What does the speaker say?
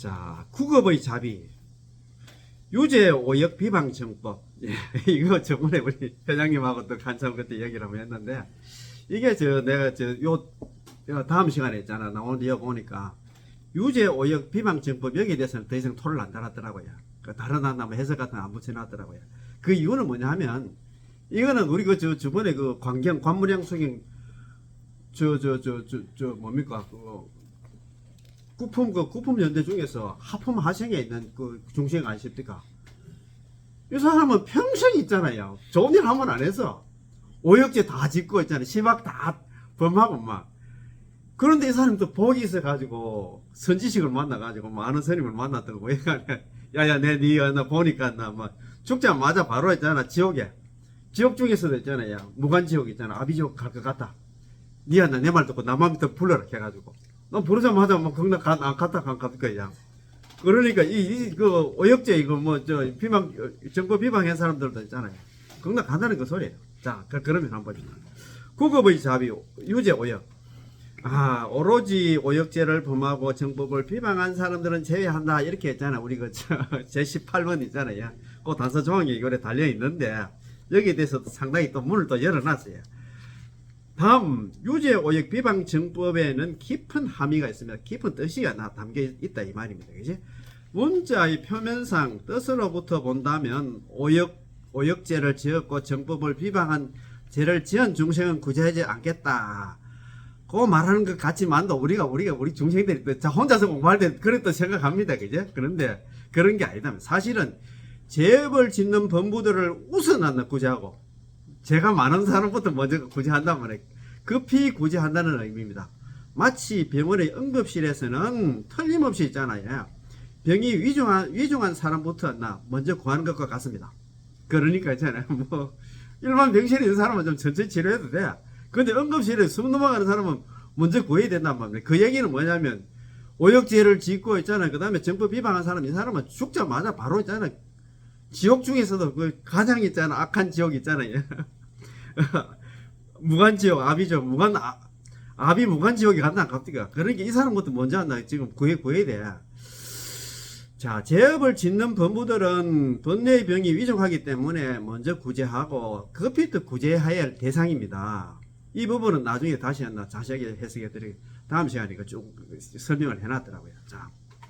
자, 국업의 자비. 유죄 오역 비방 정법. 예, 이거 저번에 우리 회장님하고 또 한참 그때 얘기를 한번 했는데, 이게 저, 내가 저, 요, 요 다음 시간에 있잖아. 나 오늘 이어 보니까, 유죄 오역 비방 정법 여기에 대해서는 더 이상 토를 안 달았더라고요. 그 다른 한나무 해석 같은 거 안 붙여놨더라고요. 그 이유는 뭐냐 하면, 이거는 우리 그, 저, 저번에 그 관경, 관문양 수경, 저, 저, 저, 저, 저, 뭡니까, 그, 구품 그 구품 연대 중에서 하품 하생에 있는 그 중생 아십니까? 이 사람은 평생 있잖아요. 좋은 일 한 번 안 해서 오역죄 다 짓고 있잖아요. 심학 다 범하고 막. 그런데 이 사람도 복이 있어 가지고 선지식을 만나 가지고 많은 스님을 만났더라고. 얘가 야야 내니나 보니까 나막 죽자마자 바로 했잖아 지옥에. 지옥 중에서도 있잖아요. 무간지옥 있잖아. 아비지옥 갈 것 같다. 니야 나내 말 듣고 남한테 불러라 해가지고. 너 부르자마자 뭐 경나 가, 안 갔다 간 갔을 거야. 그러니까 이, 이, 그, 오역죄, 이거 뭐, 저, 비방, 정부 비방한 사람들도 있잖아요. 경나 간다는 그 소리예요. 자, 그, 그러면 한번 봅시다. 국업의 자비, 유죄 오역. 아, 오로지 오역죄를 범하고 정법을 비방한 사람들은 제외한다. 이렇게 했잖아. 우리 그, 저, 제18번 있잖아요. 그 단서 조항이 이거에 달려 있는데, 여기에 대해서도 상당히 또 문을 또 열어놨어요. 다음 유죄 오역 비방 정법에는 깊은 함의가 있습니다. 깊은 뜻이 나 담겨 있다 이 말입니다. 그지? 문자의 표면상 뜻으로부터 본다면 오역 오역죄를 지었고 정법을 비방한 죄를 지은 중생은 구제하지 않겠다. 그 말하는 것 같지만도 우리가 우리가 우리 중생들이 또 자, 혼자서 공부할 때 그랬다 생각합니다. 그죠? 그런데 그런 게 아니다. 사실은 죄업을 짓는 범부들을 우선하는 구제하고 제가 많은 사람부터 먼저 구제한단 말이에요. 급히 구제한다는 의미입니다. 마치 병원의 응급실에서는 틀림없이 있잖아요. 병이 위중한, 위중한 사람부터 나 먼저 구하는 것과 같습니다. 그러니까 있잖아요. 뭐, 일반 병실에 있는 사람은 좀 천천히 치료해도 돼. 근데 응급실에 숨 넘어가는 사람은 먼저 구해야 된단 말이에요. 그 얘기는 뭐냐면, 오역죄를 짓고 있잖아요. 그 다음에 정법 비방한 사람, 이 사람은 죽자마자 바로 있잖아요. 지옥 중에서도 그 가장 있잖아. 악한 지옥 있잖아요. 무간 지옥, 아비죠. 무간, 아, 아비 무간 지옥에 간다, 갑니까? 그러니까 이 사람부터 먼저 한다. 지금 구해, 구해야 돼. 자, 제업을 짓는 법무들은 번뇌의 병이 위중하기 때문에 먼저 구제하고 급히 또 구제해야 할 대상입니다. 이 부분은 나중에 다시 한번 자세하게 해석해 드리고 다음 시간에 쭉 설명을 해놨더라고요. 자,